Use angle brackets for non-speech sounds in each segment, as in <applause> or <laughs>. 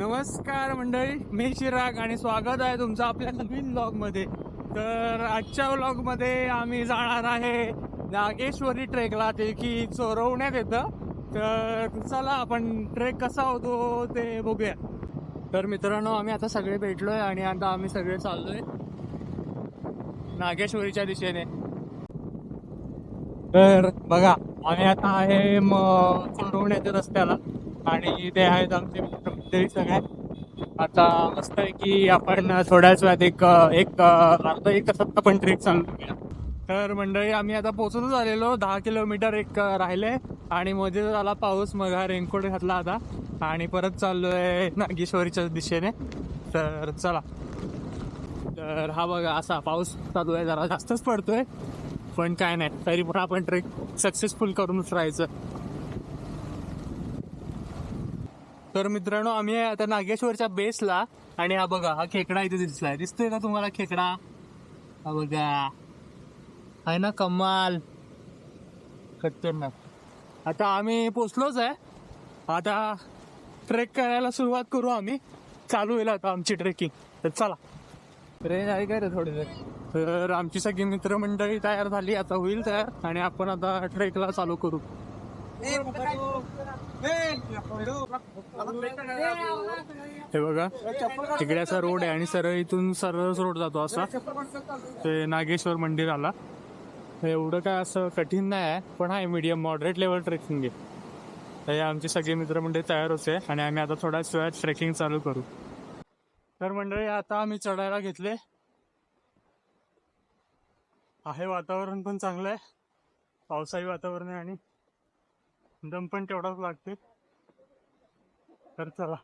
नमस्कार मंडळी मी चिराग आणि स्वागत आहे तुमचं आपल्या नवीन ब्लॉगमध्ये तर आजच्या ब्लॉगमध्ये आम्ही जाणार आहे नागेश्वरी ट्रेकला ते की चोरवण्यात येतं. तर चला आपण ट्रेक कसा होतो ते बघूया. तर मित्रांनो आम्ही आता सगळे भेटलोय आणि आता आम्ही सगळे चाललोय नागेश्वरीच्या दिशेने. तर बघा आम्ही आता आहे मग चोरवण्याच्या रस्त्याला आणि ते आहेत आमचे मित्र मंडळी आता मस्त आहे की आपण थोड्याच वेळात एक एक अर्धा एक तासात आपण ट्रेक चालू करूया. तर मंडळी आम्ही आता पोहोचूनच आलेलो दहा किलोमीटर एक राहिले आणि मध्ये आला पाऊस मग हा रेनकोट घातला आता. आणि परत चाललोय नागेश्वरीच्या दिशेने. तर चला. तर हा बघा असा पाऊस चालू आहे. जरा जास्तच पडतोय. पण काय नाही तरी पण आपण ट्रेक सक्सेसफुल करूनच राहायचं. तर मित्रांनो आम्ही आता नागेश्वरच्या बेसला आणि हा बघा हा खेकडा इथे दिसलाय. दिसतोय का तुम्हाला खेकडा? हा बघा. आहे ना कमाल. खतरनाक. आता आम्ही पोचलोच आहे. आता ट्रेक करायला सुरुवात करू आम्ही. चालू होईल आता आमची ट्रेकिंग. तर चला. ट्रेन आहे काय रे थोडी तर आमची सगळी मित्रमंडळी तयार झाली. आता होईल तयार. आणि आपण आता ट्रेकला चालू करू. हे बघा तिकडे असा रोड आहे आणि सरळ इथून सरळच रोड जातो असा. ते नागेश्वर मंदिर आला एवढं काय असं कठीण नाही आहे पण आहे मीडियम मॉडरेट लेवल ट्रेकिंग आहे. तर हे आमचे सगळे मित्र मंडळी तयार होते आणि आम्ही आता थोड्याच वेळात ट्रेकिंग चालू करू. तर मंडळी आता आम्ही चढायला घेतले. आहे वातावरण पण चांगलं आहे. पावसाळी वातावरण आहे आणि दम पण तेवढाच लागते तर चला.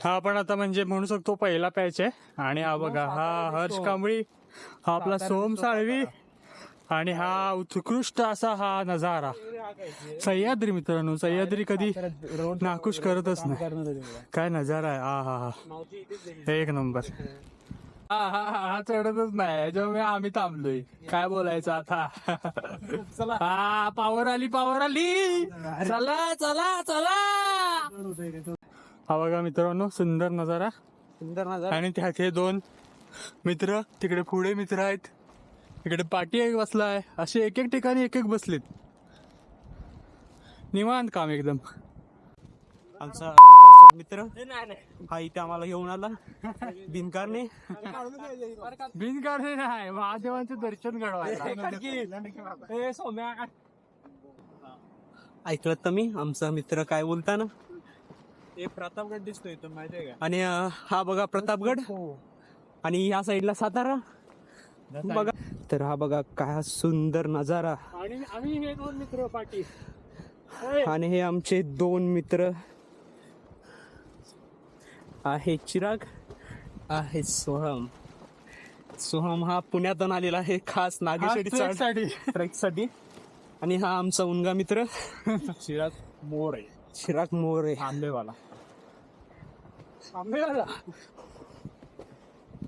हा आपण आता म्हणजे म्हणू शकतो पहिला पॅच आहे. आणि हा बघा हा हर्ष कांबळी हा आपला सोम साळवी आणि हा उत्कृष्ट असा हा नजारा. सह्याद्री मित्रांनो सह्याद्री कधी नाखुश करतच नाही. काय नजारा आहे? हा हा हा. एक नंबर. हा हा हा हा चढतच नाही. याच्यामुळे आम्ही थांबलोय. काय बोलायचं आता? हा पावर आली पावर आली. चला चला चला. हा बघा मित्रांनो सुंदर नजारा. सुंदर नजारा. आणि त्यात हे दोन मित्र तिकडे पुढे मित्र आहेत. इकडे पाठी एक बसलाय. असे एक एक ठिकाणी एक एक बसलेत. निवांत काम एकदम. आमचा मित्र हा इथे आम्हाला घेऊन आला. बिनकारने बिन काढे नाही महादेवांचे दर्शन घडवायला. ऐकलं तर मी आमचा मित्र काय बोलताना? हे प्रतापगड दिसतोय तो माहितीये का? आणि हा बघा प्रतापगड. आणि या साईडला सातारा. बघा. तर हा बघा काय सुंदर नजारा. आणि आम्ही हे दोन मित्र पाठी. <laughs> आणि हे आमचे दोन मित्र. आहे चिराग आहे सोहम. सोहम हा पुण्यातून आलेला आहे खास नागेश्वरी आणि हा आमचा उनगा मित्र. <laughs> शिराज मोर. आहे चिराग मोरे. आंबेवाला. आंबेवाला?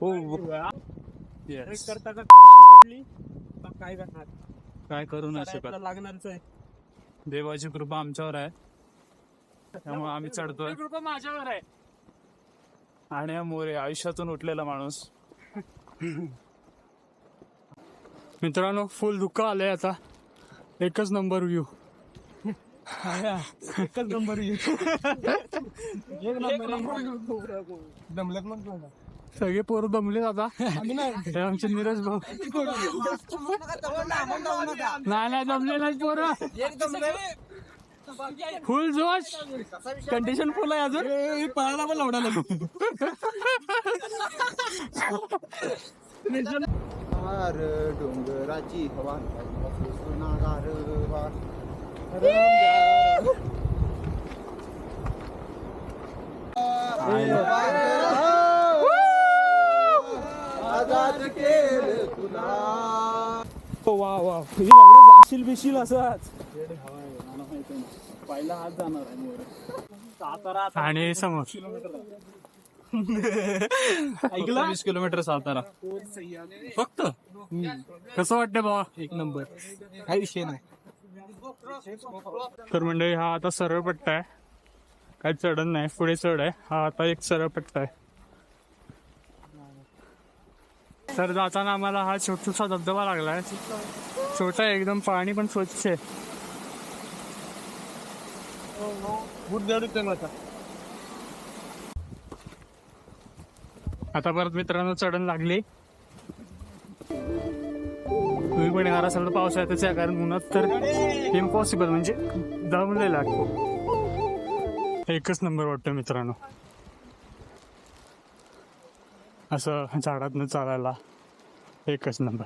हो. Yes. करता करता रांग पडली तर काय करणार? काय करू नाही शकत आपल्याला लागणारच आहे. देवाची कृपा आमच्यावर आहे. त्यामुळे आम्ही चढतोय. कृपा माझ्यावर आहे. आणि हा मोरे आयुष्यातून उठलेला माणूस. मित्रांनो फुल दुःख आलंय आता. एकच नंबर व्ह्यू एकच नंबर <laughs> दमलत मग सगळे पोरं दमलेत आता हे आमचे नीरज भाऊ. नाही नाही दमले नाही पोरं. फुल जोश. कंडिशन फुल आहे अजून. पळायला पण लावडा हार डोंगराची हवा. सोनागार आजाद केल तुला. वा वा. जाशील बिशील असंच आणि समोर. ऐकलं? वीस किलोमीटर सातारा. फक्त? कसं वाटतंय बाबा एक नंबर. काही विषय नाही. तर मंडळी हा आता सरळ पट्टा आहे. काय चढण नाही पुढे चढ आहे. हा आता एक सरळ पट्टा आहे. तर जाताना आम्हाला हा छोटासा धबधबा लागलाय. छोटा एकदम पाणी पण स्वच्छ आहे. आता परत मित्रांनो चढण लागली. तुम्ही पण येणार असाल तर पावसाळ्यातच आहे कारण उन्हात तर इम्पॉसिबल म्हणजे दमलेला एकच नंबर वाटतं मित्रांनो. असं झाडातनं चालायला एकच नंबर.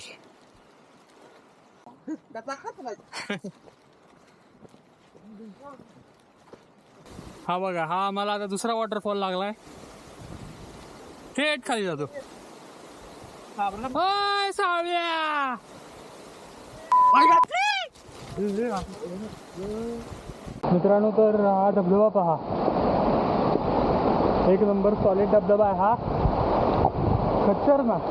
हा बघा हा आम्हाला आता दुसरा वॉटरफॉल लागलाय. थेट खाली जातो. ओय, सावल्या! मित्रांनो तर हा धबधबा पहा. एक नंबर सॉलिड धबधबा आहे हा. खच्चरनाक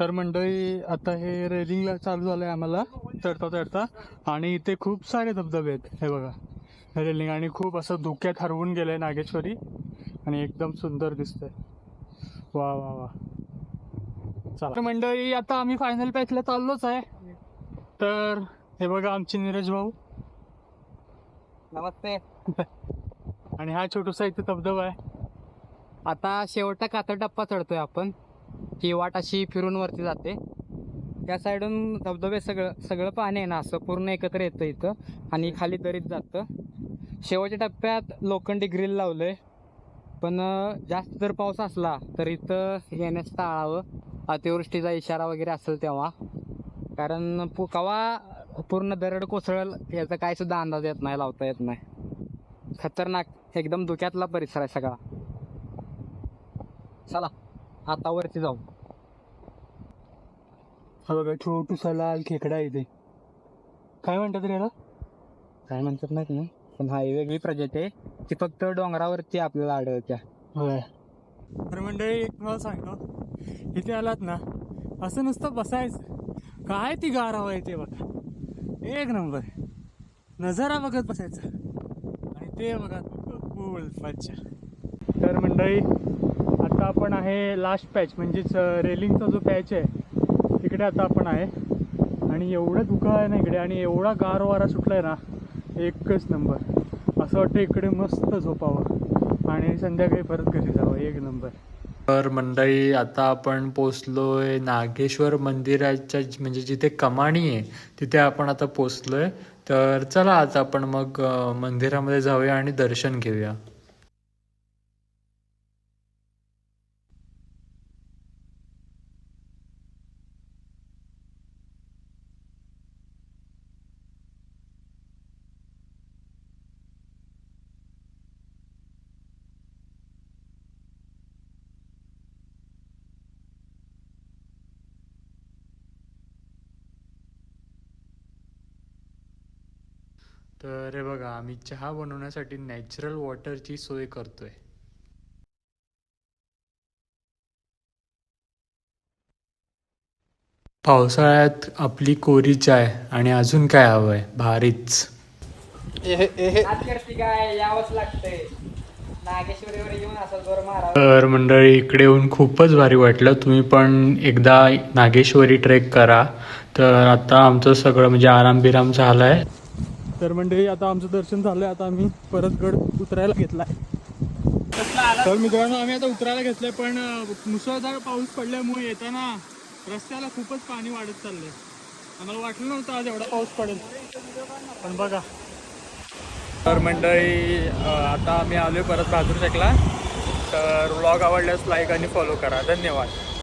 तर मंडळी आता हे रेलिंगला चालू झालंय आम्हाला. चढता चढता. आणि इथे खूप सारे धबधबे आहेत. हे बघा. रेलिंग आणि खूप असं धुक्यात हरवून गेलंय नागेश्वरी. आणि एकदम सुंदर दिसतंय. वा वा वा. तर मंडळी आता आम्ही फायनल पॅचला चाललोच आहे. तर हे बघा आमचे नीरज भाऊ. नमस्ते. <laughs> आणि हा छोटूसा इथे धबधबा आहे. आता शेवटचा कातळ टप्पा चढतोय आपण. ही वाट अशी फिरून वरती जाते. त्या साईडून धबधबे सगळं सगळं पाणी आहे ना असं पूर्ण एकत्र येतं इथं. आणि खाली दरीत जातं. शेवटच्या टप्प्यात लोखंडी ग्रिल लावलंय. पण अं, जास्त जर पाऊस असला तर इथं येण्यास टाळावं अतिवृष्टीचा इशारा वगैरे असेल तेव्हा. कारण पु कवा पूर्ण दरड कोसळल याचा काय सुद्धा अंदाज येत नाही लावता येत नाही. खतरनाक एकदम धुक्यातला परिसर आहे सगळा. चला आता वरती जाऊ. हा बघा छोटूसा लाल खेकडा इथे काय म्हणतात रे याला? काय म्हणतात माहीत नाही पण हा ही वेगळी प्रजाती आहे. ती फक्त डोंगरावरती आपल्याला आढळत्या. होय. तर मंडळी एक तुम्हाला सांगतो. इथे आलात ना असं नुसतं बसायचं. काय ती गारावा आहे ते बघा. एक नंबर. नजारा बघत बसायचा. आणि ते बघा फुल मच्छा तर मंडळी आता आपण आहे लास्ट पॅच म्हणजेच रेलिंगचा जो पॅच आहे तिकडे आता आपण आहे. आणि एवढं दुखा आहे ना इकडे आणि एवढा गार वारा सुटलाय ना एकच नंबर. असं वाटतं इकडे मस्त झोपावं. आणि संध्याकाळी परत घरी जावं एक नंबर. तर मंडळी आता आपण पोचलोय नागेश्वर मंदिराच्या म्हणजे जिथे कमाणी आहे तिथे आपण आता पोचलोय. तर चला आता आपण मग मंदिरामध्ये जाऊया आणि दर्शन घेऊया. तर हे बघा आम्ही चहा बनवण्यासाठी नॅचरल वॉटरची सोय करतोय. पावसाळ्यात आपली कोरी चाय आणि अजून काय हवंय? भारीच. तर मंडळी इकडे येऊन खूपच भारी वाटलं. तुम्ही पण एकदा नागेश्वरी ट्रेक करा. तर आता आमचं सगळं म्हणजे आराम बिराम झालाय. तर मंडळी आता आमचं दर्शन झालंय. आता आम्ही परत गड उतरायला घेतलाय. तर मित्रांनो आम्ही आता उतरायला घेतलंय पण मुसळधार पाऊस पडल्यामुळे येताना रस्त्याला खूपच पाणी वाढत चाललंय. आम्हाला वाटलं नव्हतं आज एवढा पाऊस पडेल. पण बघा. तर मंडळी आता आम्ही आलोय परत बहादूर शेकला तर व्लॉग आवडल्यास लाईक आणि फॉलो करा. धन्यवाद.